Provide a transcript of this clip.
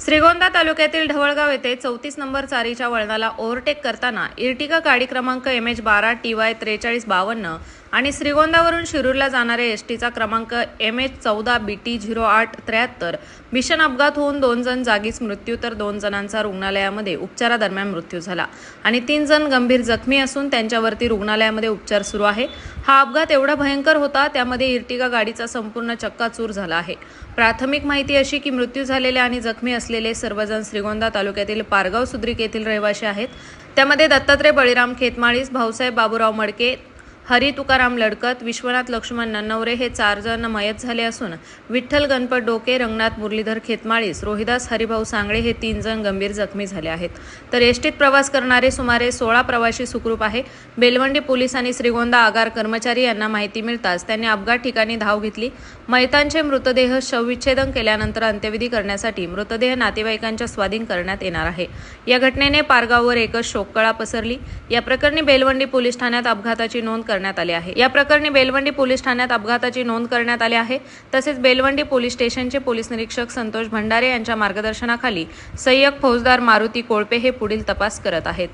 श्रीगोंदा तालुक्यातील ढवळगाव येथे चौतीस नंबर चारीच्या वळणाला ओव्हरटेक करताना इर्टिगा गाडी क्रमांक एम एच बारा टी वाय त्रेचाळीस बावन्न आणि श्रीगोंदावरून शिरूरला जाणाऱ्या एस टीचा क्रमांक एम एच चौदा बी टी झिरो आठ त्र्याहत्तर. भीषण अपघात होऊन दोन जण जागीच मृत्यू तर दोन जणांचा रुग्णालयामध्ये उपचारादरम्यान मृत्यू झाला. आणि तीन जण गंभीर जखमी असून त्यांच्यावरती रुग्णालयामध्ये उपचार सुरू आहे. हा अपघात एवढा भयंकर होता त्यामध्ये इर्टिगा गाडीचा संपूर्ण चक्काचूर झाला आहे. प्राथमिक माहिती अशी की मृत्यू झालेले आणि जखमी असलेले सर्वजण श्रीगोंदा तालुक्यातील पारगाव सुद्रिक येथील रहिवासी आहेत. त्यामध्ये दत्तात्रय बळीराम खेतमाळीस भाऊसाहेब बाबूराव मडके हरी तुकाराम लडकत विश्वनाथ लक्ष्मण नन्नवरे हे चार जण मयत झाले असून विठ्ठल गणपत डोके रंगनाथ मुरलीधर खेतमाळीस रोहिदास हरिभाऊ सांगळे हे तीन जण गंभीर जखमी झाले आहेत. तर एसटीत प्रवास करणारे सुमारे सोळा प्रवासी सुखरूप आहे. बेलवंडी पोलीस आणि श्रीगोंदा आगार कर्मचारी यांना माहिती मिळताच त्यांनी अपघात ठिकाणी धाव घेतली. मयतांचे मृतदेह शवविच्छेदन केल्यानंतर अंत्यविधी करण्यासाठी मृतदेह नातेवाईकांच्या स्वाधीन करण्यात येणार आहे. या घटनेने पारगाववर एकच शोककळा पसरली. या प्रकरणी बेलवंडी पोलीस ठाण्यात अपघाताची नोंद करण्यात आले आहे. या प्रकरणी बेलवंडी पोलीस ठाण्यात अपघाताची नोंद करण्यात आली आहे. तसेच बेलवंडी पोलीस स्टेशनचे पोलीस निरीक्षक संतोष भंडारे यांच्या मार्गदर्शनाखाली सय्यक फौजदार मारुती कोळपे हे पुढील तपास करत आहेत.